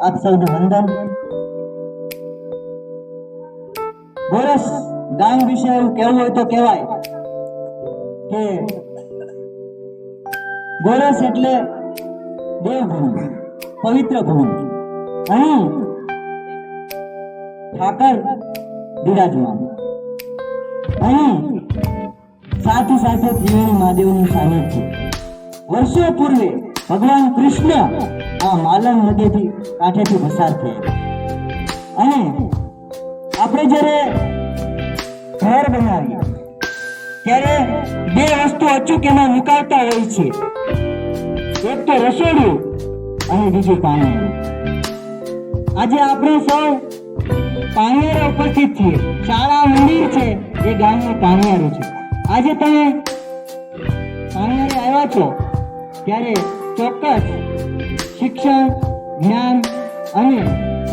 આપ સૌને વંદન. ગોરસ ગામ વિશે એવું કહેવું હોય તો કહેવાય કે ગોરસ એટલે દેવભૂમિ, પવિત્ર ભૂમિ. અહીં ઠાકર બિરાજમાન. અહીં સાથે સાથે ત્રિવેણી મહાદેવનું સાનિધ્ય. વર્ષો પૂર્વે ભગવાન કૃષ્ણ આ માલણ નદીથી કાંઠેથી પસાર થયા અને આપણે જ્યારે ઘર બનાવીએ, ત્યારે બે વસ્તુ અચૂક એમાં મુકાવતા હોય છે. એક તો રસોડું અને બીજું પાણી. આજે આપણે સૌ પાણીયારા ઉપસ્થિત છીએ. શાળા મંદિર છે, એ ગામનું પાણીયારું છે. આજે તમે પાણીયારે આવ્યા છો, ત્યારે ચોક્કસ શિક્ષણ, જ્ઞાન અને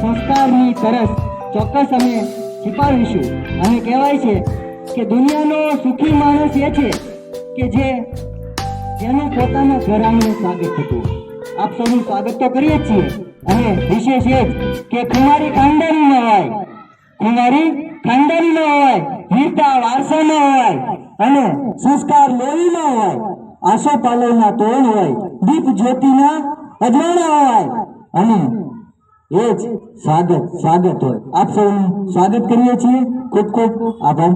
સંસ્કારની તરસ ચોક્કસ અમે છીપાવીશું અને કહેવાય છે કે દુનિયાનો સુખી માણસ એ છે કે જે જેનું પોતાના ઘર સ્વાગત થતું આપ સૌનું સ્વાગત તો કરીએ જ છીએ. અને વિશેષ એ જ કે કુમારી ખાનદાની ન હોય. કુમારી ખાનદાની ન હોય. વીરતા વારસા ન હોય. અને સંસ્કાર લોહી ન હોય. આશો પાલવના તોરણ હોય, દીપ જ્યોતિના અજવાળા હોય. અને એ જ સ્વાગત સ્વાગત હોય. આપ સૌનું સ્વાગત કરીએ છીએ. ખૂબ ખૂબ આભાર.